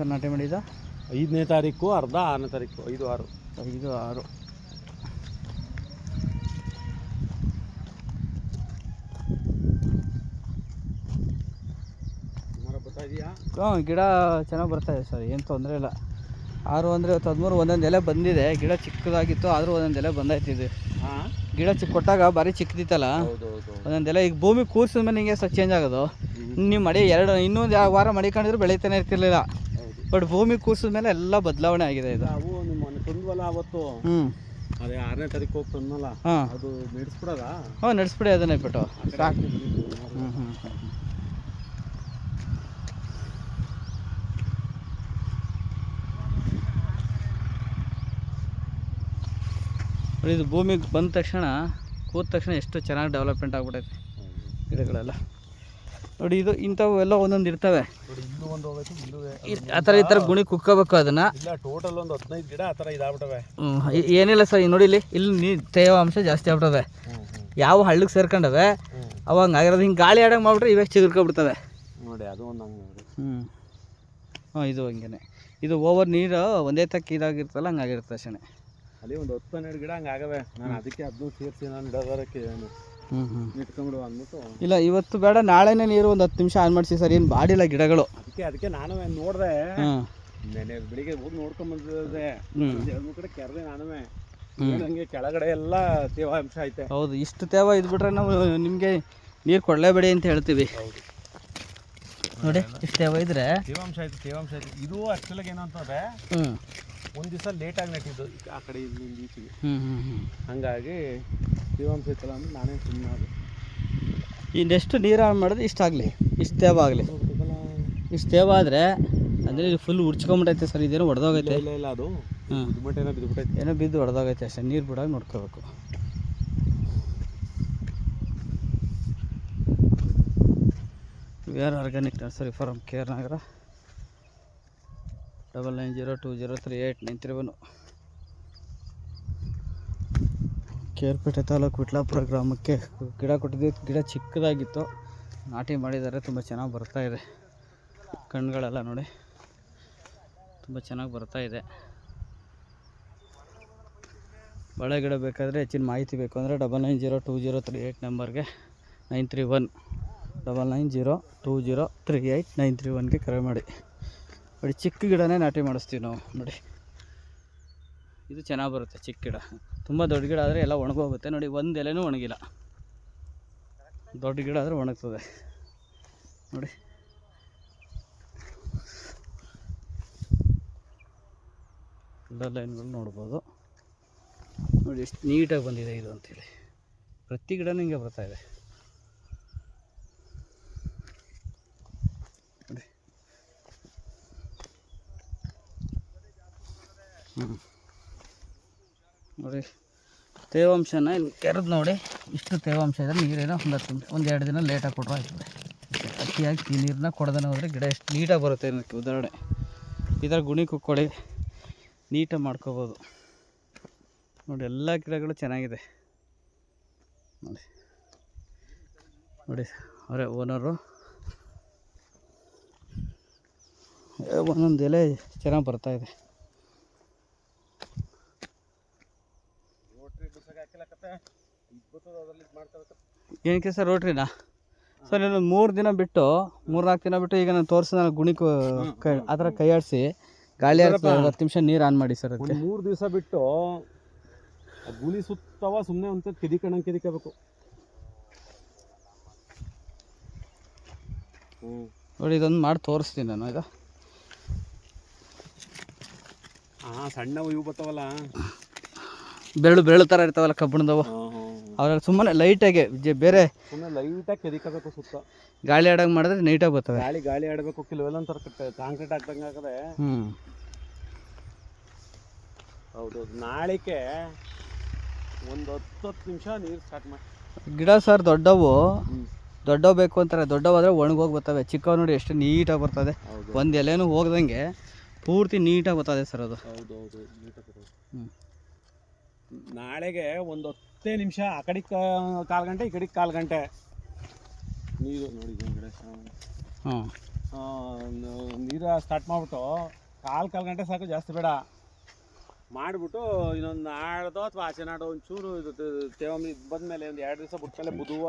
Sir ನಾಟಿ ಮಾಡಿದ ಐದನೇ ತಾರೀಕು ಅರ್ಧ ಆರನೇ ತಾರೀಕು ಐದು ಆರು. ಐದು ಆರು. ಹಾಂ ಗಿಡ ಚೆನ್ನಾಗಿ ಬರ್ತಾ ಇದೆ ಸರ್ ಏನು ತೊಂದರೆ ಇಲ್ಲ. ಆರು ಅಂದರೆ ಇವತ್ತು ಹದಿಮೂರು ಒಂದೊಂದು ಎಲೆ ಬಂದಿದೆ. ಗಿಡ ಚಿಕ್ಕದಾಗಿತ್ತು ಆದರೂ ಒಂದೊಂದು ಎಲೆ ಬಂದಾಯ್ತಿದೆ ಗಿಡ ಚಿಕ್ಕ ಕೊಟ್ಟಾಗ ಭಾರಿ ಚಿಕ್ಕದಿತ್ತಲ್ಲ? ಒಂದೊಂದು ಎಲೆ ಈಗ ಭೂಮಿ ಕೂರ್ಸಿದ ಮೇಲೆ ಹಿಂಗೆ ಸ್ವಲ್ಪ ಚೇಂಜ್ ಆಗೋದು. ನೀವು ಮಡಿ ಎರಡು ಇನ್ನೊಂದು ಯಾವ ವಾರ ಮಡಿಕೊಂಡಿದ್ರು ಬೆಳೀತಾನೆ ಇರ್ತಿರ್ಲಿಲ್ಲ. ಬಟ್ ಭೂಮಿ ಕೂರ್ಸಿದ ಮೇಲೆ ಎಲ್ಲ ಬದಲಾವಣೆ ಆಗಿದೆ ಇದು. ನಾವು ನಿಮ್ಮ ತಂದ್ವಲ್ಲ ಅವತ್ತು. ಹ್ಞೂ ಅದೇ ಆರನೇ ತಾರೀಕು ಹೋಗಿ ತಂದ್ನಲ್ಲ ಹಾಂ. ಅದು ನಡೆಸ್ಬಿಡೋದ? ಹಾಂ ನಡೆಸ್ಬಿಡಿ ಅದನ್ನ ಇಟ್ಬಿಟ್ಟು ಸಾಕು ಹ್ಞೂ ಹ್ಞೂ ಇದು ಭೂಮಿಗೆ ಬಂದ ತಕ್ಷಣ ಕೂತ ತಕ್ಷಣ ಎಷ್ಟು ಚೆನ್ನಾಗಿ ಡೆವಲಪ್ಮೆಂಟ್ ಆಗ್ಬಿಟ್ಟೈತೆ ಗಿಡಗಳೆಲ್ಲ. ನೋಡಿ ಇದು ಇಂಥವು ಎಲ್ಲ ಒಂದೊಂದು ಇರ್ತವೆ. ನೋಡಿ ಇಲ್ಲೂ ಒಂದು ಹೋಗೈತಿ ಇಲ್ಲೂ ಈ- ಆ ಥರ ಈ ಥರ ಗುಣಿ ಕುಕ್ಕಬೇಕು ಅದನ್ನು. ಟೋಟಲ್ ಒಂದು ಹದಿನೈದು ಗಿಡ ಆ ಥರ ಇದಾಗ್ಬಿಟ್ಟವೆ. ಏನಿಲ್ಲ ಸರ್ ನೋಡಿ ಇಲ್ಲಿ ಇಲ್ಲಿ ನೀ ತೇವಾಂಶ ಜಾಸ್ತಿ ಆಗ್ಬಿಟ್ಟವೆ. ಯಾವ ಹಳ್ಳಿಗೆ ಸೇರ್ಕೊಂಡವೆ ಅವಾಗ ಆಗಿರೋದು ಹಿಂಗೆ ಗಾಳಿ ಆಡಂಗೆ ಮಾಡ್ಬಿಟ್ರೆ ಇವೇ ಚಿಗುರ್ಕೊಬಿಡ್ತವೆ ನೋಡಿ ಅದು ಒಂದು ಹಂಗೆ ನೋಡಿ. ಹ್ಞೂ ಹಾಂ ಇದು ಹಂಗೇನೆ. ಇದು ಓವರ್ ನೀರು ಒಂದೇ ತಕ್ಕ ಇದಾಗಿರ್ತಲ್ಲ ಹಂಗಾಗಿರ್ತದೆ ಅಷ್ಟೇ ಅಲ್ಲಿ ಒಂದು ಹತ್ತು ಹನ್ನೆರಡು ಗಿಡ ಹಂಗಾಗವೆ ನಾನು ಅದಕ್ಕೆ ಅದನ್ನು ಸೇರಿಸಿ ನಾನು ಇಡೋದಕ್ಕೆ ಹ್ಞೂ ಹ್ಞೂ ಇಟ್ಕೊಂಬಿಡು ಅಂದ್ಬಿಟ್ಟು. ಇಲ್ಲ ಇವತ್ತು ಬೇಡ ನಾಳೆನೇ ನೀರು ಒಂದು ಹತ್ತು ನಿಮಿಷ ಆನ್ ಮಾಡಿಸಿ ಸರ್ ಏನು ಬಾಡಿಲ್ಲ ಗಿಡಗಳು. ಅದಕ್ಕೆ ಅದಕ್ಕೆ ನಾನು ನೋಡಿದೆ ಹಾಂ. ನೆನೆ ಬೆಳಿಗ್ಗೆ ಹೋಗಿ ಹ್ಞೂ ಎರಡು ಕಡೆ ಕೆರೆದೆ ನಾನು ಹಂಗೆ ಕೆಳಗಡೆ ಎಲ್ಲ ತೇವಾಂಶ ಐತೆ. ಹೌದು ಇಷ್ಟು ತೇವ ಇದ್ಬಿಟ್ರೆ ನಾವು ನಿಮಗೆ ನೀರು ಕೊಡಲೇಬೇಡಿ ಅಂತ ಹೇಳ್ತೀವಿ. ಹೌದು. ನೋಡಿ ಇಷ್ಟೇ ಒಯ್ದ್ರೆ. ಇದ್ರೆ ತೇವಾಂಶ ಆಯ್ತು ತೇವಾಂಶ ಆಯ್ತು. ಇದು ಆ್ಯಕ್ಚುಲಾಗಿ ಏನು ಅಂತಂದ್ರೆ ಹ್ಞೂ ಒಂದು ದಿವಸ ಲೇಟಾಗಿ ನೆಟ್ಟಿದ್ದು ಆ ಕಡೆ ಇಲ್ಲಿ ಈಚೆಗೆ ಹ್ಞೂ ಹ್ಞೂ ಹ್ಞೂ ಹಂಗಾಗಿ ತೇವಾಂಶ ಇತ್ತಲ್ಲ ಅಂದ್ರೆ ನಾನೇ ಸುಮ್ಮನೆ ಅದು ಇನ್ನೆಷ್ಟು ನೀರು ಆನ್ ಮಾಡಿದ್ರೆ ಇಷ್ಟಾಗಲಿ ಇಷ್ಟು ತೇವ ಆಗಲಿ. ಇಷ್ಟು ತೇವ ಆದರೆ ಅಂದರೆ ಇದು ಫುಲ್ ಉಡ್ಚ್ಕೊಂಬಿಟ್ಟೈತೆ ಸರ್ ಇದೇನೋ ಹೊಡೆದೋಗೈತೆ ಇಲ್ಲ ಇಲ್ಲ ಅದು ಏನೋ ಬಿದ್ದು ಹೊಡೆದೋಗೈತೆ ಅಷ್ಟೇ ನೀರು ಬಿಡಾಗ ನೋಡ್ಕೋಬೇಕು. V R organic nursery farm K R Nagar double nine zero two zero three eight nine three one Kerpete taluk Vitlapura ಗ್ರಾಮಕ್ಕೆ ಗಿಡ ಕೊಟ್ಟಿದ್ದೀವಿ ಗಿಡ ಚಿಕ್ಕದಾಗಿತ್ತು. ನಾಟಿ ಮಾಡಿದ್ದಾರೆ. ತುಂಬ ಚೆನ್ನಾಗಿ ಬರ್ತಾ ಇದೆ. ಕಣ್ಗಳೆಲ್ಲ ನೋಡಿ. ತುಂಬ ಚೆನ್ನಾಗಿ ಬರ್ತಾ ಇದೆ. ಬಾಳೆ ಗಿಡ ಬೇಕಾದರೆ ಹೆಚ್ಚಿನ ಮಾಹಿತಿ ಬೇಕು ಅಂದರೆ double nine zero two zero three eight ನಂಬರ್ಗೆ nine three one double nine zero two zero three eight nine three ಒನ್ಗೆ ಕರೆ ಮಾಡಿ. ನೋಡಿ, ಚಿಕ್ಕ ಗಿಡನೇ ನಾಟಿ ಮಾಡಿಸ್ತೀವಿ ನಾವು. ನೋಡಿ. ಇದು ಚೆನ್ನಾಗಿ ಬರುತ್ತೆ ಚಿಕ್ಕ ಗಿಡ. ತುಂಬ ದೊಡ್ಡ ಗಿಡ ಆದರೆ ಎಲ್ಲ ಒಣಗೋಗುತ್ತೆ. ನೋಡಿ, ಒಂದು ಎಲೆನೂ ಒಣಗಿಲ್ಲ. ದೊಡ್ಡ ಗಿಡ ಆದರೆ ಒಣಗ್ತದೆ. ನೋಡಿ. ಎಲ್ಲ ಲೈನ್ಗಳು ನೋಡ್ಬೋದು. ನೋಡಿ, ಎಷ್ಟು ನೀಟಾಗಿ ಬಂದಿದೆ ಇದು ಅಂತೇಳಿ. ಪ್ರತಿ ಗಿಡನೂ ಹಿಂಗೆ ಬರ್ತಾ ನೋಡಿ, ತೇವಾಂಶನ ಇಲ್ಲಿ ಕೆರೆದು ನೋಡಿ, ಇಷ್ಟು ತೇವಾಂಶ ಇದೆ. ನೀರೇನೋ ಒಂದು ಹತ್ತು ಒಂದು ದಿನ ಲೇಟಾಗಿ ಕೊಟ್ಟರೆ ಆಯ್ತದೆ ಅತಿಯಾಗಿ ನೀರನ್ನ ಕೊಡದೇ ಹೋದರೆ ಗಿಡ ಎಷ್ಟು ನೀಟಾಗಿ ಬರುತ್ತೆ ಅನ್ನೋಕ್ಕೆ ಉದಾಹರಣೆ. ಇದರ ಗುಣಿ ಕುಕ್ಕೊಳ್ಳಿ ನೀಟಾಗಿ ಮಾಡ್ಕೋಬೋದು. ನೋಡಿ, ಎಲ್ಲ ಗಿಡಗಳು ಚೆನ್ನಾಗಿದೆ. ನೋಡಿ. ನೋಡಿ, ಅವರೇ ಓನರು. ಒಂದೊಂದು ಎಲೆ ಚೆನ್ನಾಗಿ ಬರ್ತಾ ಏನಕ್ಕೆ ಸರ್ ರೋಟ್ರಿನಾ? ಸರ್ ಇನ್ನೊಂದು ಮೂರು ದಿನ ಬಿಟ್ಟು ಮೂರು ನಾಲ್ಕು ದಿನ ಬಿಟ್ಟು ಈಗ ನಾನು ತೋರಿಸಿ ನಾನು ಗುಣಿಕು ಆ ಥರ ಕೈ ಆಡಿಸಿ ಗಾಳಿ ಹತ್ತು ನಿಮಿಷ ನೀರು ಆನ್ ಮಾಡಿ ಸರ್ ಅದಕ್ಕೆ. ಮೂರು ದಿವಸ ಬಿಟ್ಟು ಗುಣಿ ಸುತ್ತವ ಸುಮ್ಮನೆ ಅಂತ ಕೆದಿಕಣಂಗೆ ಕೆದಿಕಬೇಕು. ನೋಡಿ ಇದೊಂದು ಮಾಡಿ ತೋರಿಸ್ತೀನಿ ನಾನು ಇದು ಹಾಂ ಸಣ್ಣವು ಇವು ಬರ್ತಾವಲ್ಲ ಬೆರಳು ಬೆರಳು ಥರ ಇರ್ತಾವಲ್ಲ ಕಬ್ಬಿಣದವು. ಅದ್ರಲ್ಲಿ ಸುಮ್ಮನೆ ಲೈಟಾಗೆ ಬೇರೆ ಸುಮ್ಮನೆ ಲೈಟಾಗಿ ಕೆದಿಕಬೇಕು ಸುತ್ತ. ಗಾಳಿ ಆಡಂಗೆ ಮಾಡಿದ್ರೆ ನೈಟಾಗಿ ಬರ್ತದೆ. ಗಾಳಿ ಗಾಳಿ ಆಡಬೇಕು ಕೆಲವೆಲ್ಲ ಒಂಥರ ಕಾಂಕ್ರೀಟ್ ಹಾಕ್ದಂಗೆ ಆಗದೆ ಹ್ಞೂ ಹೌದು ನಾಳೆಗೆ ಒಂದು ಹತ್ತು ಹತ್ತು ನಿಮಿಷ ನೀರು ಸ್ಟಾರ್ಟ್ ಮಾಡಿ ಗಿಡ ಸರ್ ದೊಡ್ಡವು. ದೊಡ್ಡವು ಬೇಕು ಅಂತಾರೆ ದೊಡ್ಡವಾದರೆ ಒಣಗೋಗಿ ಬರ್ತವೆ. ಚಿಕ್ಕವು ನೋಡಿ ಎಷ್ಟು ನೀಟಾಗಿ ಬರ್ತದೆ. ಒಂದು ಎಲೆನೂ ಹೋಗ್ದಂಗೆ ಪೂರ್ತಿ ನೀಟಾಗಿ ಬರ್ತದೆ ಸರ್ ಅದು. ಹೌದು ಹೌದು ನೀಟಾಗಿ ಹ್ಞೂ ನಾಳೆಗೆ ಒಂದು ಹತ್ತೇ ನಿಮಿಷ ಆ ಕಡೆಗೆ ಕಾಲು ಗಂಟೆ ಈ ಕಡೆಗೆ ಕಾಲು ಗಂಟೆ. ನೀರು ನೋಡಿ ಹಾಂ. ಹಾಂ ನೀರು ಸ್ಟಾರ್ಟ್ ಮಾಡಿಬಿಟ್ಟು ಕಾಲು ಕಾಲು ಗಂಟೆ ಸಾಕು ಜಾಸ್ತಿ ಬೇಡ. ಮಾಡಿಬಿಟ್ಟು ಇನ್ನೊಂದು ನಾಡ್ದು ಅಥವಾ ಆಚೆ ನಾಡು ಒಂಚೂರು ಇದು ತೇವಾಂಶ ಬಂದಮೇಲೆ ಒಂದು ಎರಡು ದಿವಸ ಬಿಟ್ಮೇಲೆ ಬುಧವಾರ